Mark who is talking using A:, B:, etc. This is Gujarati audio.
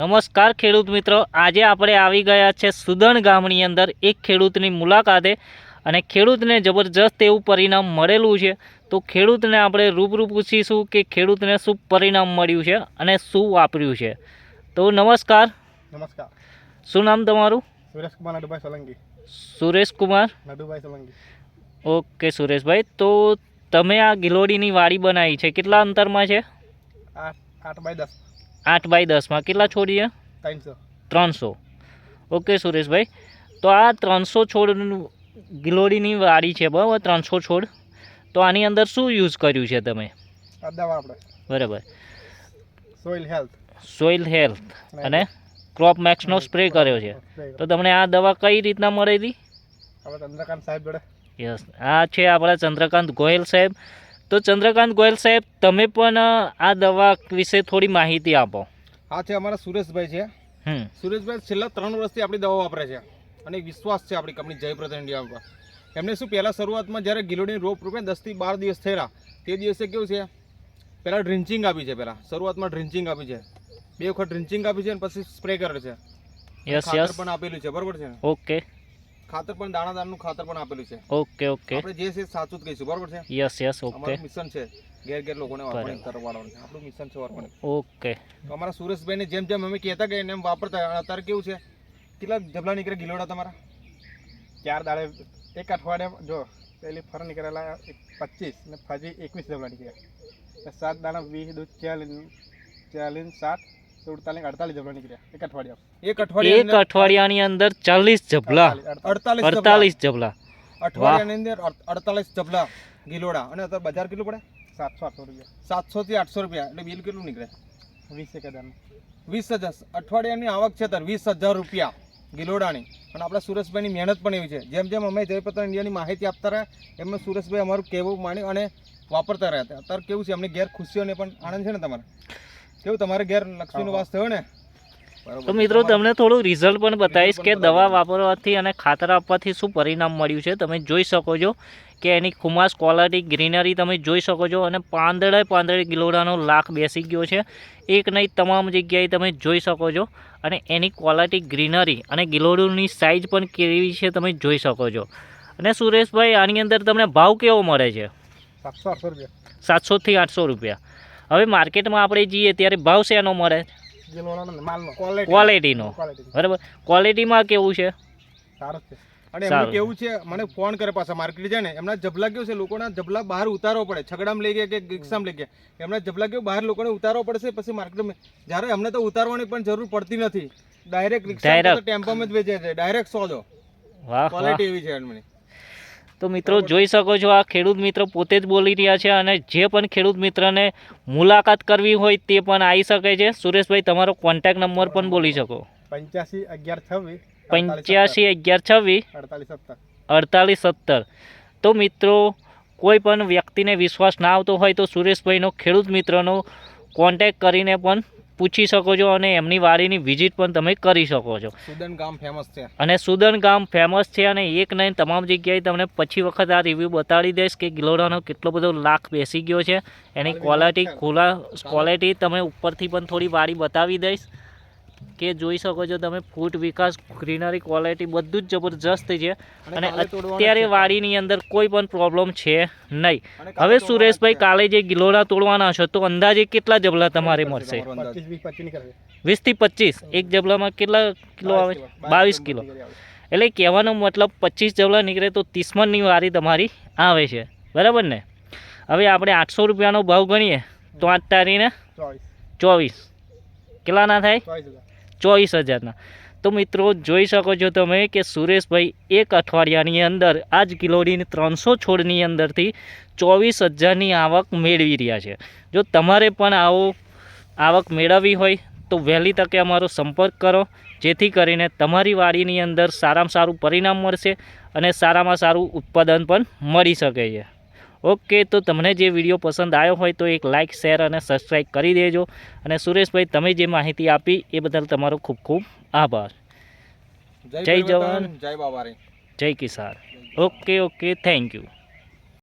A: નમસ્કાર ખેડૂત મિત્રો. આજે આપણે આવી ગયા છે સુદણ ગામની અંદર એક ખેડૂતની મુલાકાતે અને ખેડૂતને જબરજસ્ત એવું પરિણામ મળેલું છે. તો ખેડૂતને આપણે રૂબરૂ પૂછીશું કે ખેડૂતને શું પરિણામ મળ્યું છે અને શું વાપર્યું છે. તો નમસ્કાર.
B: નમસ્કાર.
A: શું નામ તમારું?
B: સુરેશકુમાર નડુભાઈ સોલંકી.
A: સુરેશકુમાર.
B: નડુભાઈ સોલંકી.
A: ઓકે સુરેશભાઈ. તો તમે આ ગિલોડીની વાડી બનાવી છે. કેટલા અંતરમાં છે?
B: આઠ આઠ બાય દસ.
A: આઠ બાય દસમાં કેટલા છોડ છે
B: ત્રણસો.
A: ઓકે સુરેશભાઈ. તો આ ત્રણસો છોડ ગિલોડીની વાડી છે બરાબર? ત્રણસો છોડ. તો આની અંદર શું યુઝ કર્યું છે તમે? બરાબર.
B: સોઇલ હેલ્થ
A: સોઇલ હેલ્થ અને ક્રોપ મેક્સનો સ્પ્રે કર્યો છે. તો તમને આ દવા કઈ રીતના મળી
B: સાહેબ
A: યસ આ છે આપણા ચંદ્રકાંત ગોયલ સાહેબ. તો ચંદ્રકાંત ગોયલ સાહેબ તમે પણ આ દવા વિશે થોડી માહિતી આપો.
B: આ છે અમારા સુરેશભાઈ છે.
A: હમ.
B: સુરેશભાઈ છેલ્લા ત્રણ વર્ષથી આપણી દવા વાપરે છે અને વિશ્વાસ છે આપણી કંપની જયપ્રદ ઇન્ડિયા પર એમને શું પહેલાં શરૂઆતમાં જ્યારે ગિલોડીની રોપ રૂપે દસથી બાર દિવસ થયેલા તે દિવસે કેવું છે પહેલાં ડ્રિન્ચિંગ આપી છે પહેલાં શરૂઆતમાં ડ્રિન્ચિંગ આપી છે. બે વખત ડ્રિન્ચિંગ આપી છે અને પછી સ્પ્રે કરે છે.
A: યસ યસ
B: પણ આપેલું છે બરોબર છે
A: ઓકે
B: ખાતર પણ દાણાદારનું ખાતર પણ આપેલું છે.
A: Okay okay.
B: આપણે જે છે સાચું જ કહીશું બરોબર છે?
A: Yes yes okay.
B: અમારું મિશન છે ઘેર ઘેર લોકોને
A: બરાબર.
B: કરવાનું છે. આપણું મિશન છે વાપરણી
A: ઓકે.
B: અમારા સુરેશભાઈને જેમ જેમ અમે કહેતા ગયા એમ વાપરતા અત્યારે કેવું છે? કેટલા જબલા નીકળે ગિલોડા તમારા? ચાર દાડે એક અઠવાડિયા જો પેલી ફર નીકળેલા એક પચીસ ને ફજી એકવીસ જબલા નીકળ્યા. સાત દાડા વીસ દૂધ ચાલીસ ચાલીસ સાત સુડતાલીસ અડતાલીસ જબલા નીકળ્યા. એક અઠવાડિયા. એક
A: એક અઠવાડિયાની અંદર ચાલીસ જબલા.
B: અડતાલીસ
A: અડતાલીસ જબલા.
B: અઠવાડિયાની અંદર અડતાલીસ જબલા ગિલોડા. અને અત્યારે બજાર કેટલું પડે? સાતસો આઠસો રૂપિયા. સાતસો થી આઠસો રૂપિયા. એટલે બિલ કેટલું નીકળે? વીસ એક હજાર વીસ હજાર. અઠવાડિયાની આવક છે ત્યારે વીસ હજાર રૂપિયા ગિલોડાની. અને આપણા સુરેશભાઈની મહેનત પણ એવી છે. જેમ જેમ અમે જયપત્ર ઇન્ડિયાની માહિતી આપતા રહ્યા એમ સુરેશભાઈ અમારું કહેવું માની અને વાપરતા રહ્યા હતા. અત્યારે કેવું છે? અમને ઘેર ખુશીઓને પણ આનંદ છે ને તમારે? કેવું તમારે ઘેર લક્ષ્મીનો વાસ થયો ને?
A: તો મિત્રો તમને થોડું રિઝલ્ટ પણ બતાવીશ કે દવા વાપરવાથી અને ખાતર આપવાથી શું પરિણામ મળ્યું છે. તમે જોઈ શકો છો કે એની ખુમાસ ક્વોલિટી ગ્રીનરી તમે જોઈ શકો છો અને પાંદડે પાંદડે ગિલોડાનો લાખ બેસી ગયો છે. એક નહીં તમામ જગ્યાએ તમે જોઈ શકો છો અને એની ક્વોલિટી ગ્રીનરી અને ગિલોડુની સાઇઝ પણ કેવી છે તમે જોઈ શકો છો. અને સુરેશભાઈ આની અંદર તમને ભાવ કેવો મળે છે?
B: સાતસો આઠસો રૂપિયા.
A: સાતસોથી આઠસો રૂપિયા. હવે માર્કેટમાં આપણે જઈએ ત્યારે ભાવ શેનો મળે? ક્વોલિટીનો બરાબર? ક્વોલિટીમાં કેવું છે?
B: અને એમનું કેવું છે મને ફોન કરે પાછા માર્કેટ છે ને એમના જબલા કેવું છે લોકોના જબલા બહાર ઉતારવો પડે. છગડામાં લઈ ગયા કે રિક્ષામાં લઈ ગયા. એમના જબલા કેવું બહાર લોકોને ઉતારવો પડશે પછી માર્કેટમાં જ્યારે એમને તો ઉતારવાની પણ જરૂર પડતી નથી. ડાયરેક્ટ રિક્ષા ટેમ્પોમાં જ વેચે છે. ડાયરેક્ટ
A: વાહ
B: ક્વોલિટી એવી છે એમની.
A: તો મિત્રો જોઈ શકો છો આ ખેડૂત મિત્ર પોતે જ બોલી રહ્યા છે અને જે પણ ખેડૂત મિત્રને મુલાકાત કરવી હોય તે પણ આવી શકે છે. સુરેશભાઈ તમારો કોન્ટેક્ટ નંબર પણ બોલી શકો.
B: પંચ્યાસી અગિયાર છવ્વીસ
A: પંચ્યાસી અગિયાર છવ્વીસ
B: અડતાલીસ સત્તર.
A: અડતાલીસ સત્તર. તો મિત્રો કોઈ પણ વ્યક્તિને વિશ્વાસ ના આવતો હોય તો સુરેશભાઈનો ખેડૂત મિત્રનો કોન્ટેક કરીને પણ પૂછી શકો છો અને એમની વાડીની વિઝિટ પણ તમે કરી શકો છો.
B: સુદન ગામ ફેમસ છે.
A: અને સુદન ગામ ફેમસ છે અને એક નહીં તમામ જગ્યાએ તમને પછી વખત આ રિવ્યૂ બતાડી દઈશ કે ગિલોડાનો કેટલો બધો લાખ બેસી ગયો છે. એની ક્વોલિટી ખુલ્લા ક્વોલિટી તમે ઉપરથી પણ થોડી વાડી બતાવી દઈશ. કે જોઈ શકો છો તમે ફૂટ વિકાસ ગ્રીનરી ક્વોલિટી બધું જ જબરજસ્ત છે. અને અત્યારે વાડીની અંદર કોઈ પણ પ્રોબ્લેમ છે નહીં. હવે સુરેશભાઈ કાલે જે ગિલોડા તોડવાના છો તો અંદાજે કેટલા જબલા તમારે મળશે?
B: વીસથી
A: વીસથી પચીસ. એક જબલામાં કેટલા કિલો આવે? બાવીસ કિલો. એટલે કહેવાનો મતલબ પચીસ જબલા નીકળે તો ત્રીસમનની વારી તમારી આવે છે. બરાબર ને? હવે આપણે આઠસો રૂપિયાનો ભાવ ગણીએ તો આઠ તારીને
B: ચોવીસ.
A: ચોવીસ. કેટલાના થાય?
B: ચોવીસ
A: હજારના. તો મિત્રો, જોઈ શકો છો તમે કે સુરેશભાઈ એક અઠવાડિયાની અંદર આ જ કિલોડીની ત્રણસો છોડની અંદરથી ચોવીસ હજારની આવક મેળવી રહ્યા છે. જો તમારે પણ આવો આવક મેળવવી હોય, તો વહેલી તકે અમારો સંપર્ક કરો. જેથી કરીને તમારી વાડીની અંદર સારામાં સારું પરિણામ મળશે અને સારામાં સારું ઉત્પાદન પણ મળી શકે છે. ઓકે તો તમને જે વીડિયો પસંદ આવ્યો હોય તો એક લાઇક શેર અને સબસ્ક્રાઈબ કરી દેજો. અને સુરેશભાઈ તમે જે માહિતી આપી એ બદલ તમારો ખૂબ ખૂબ આભાર. જય જવાન.
B: જય બાબા
A: જય કિસાન. Okay okay thank you.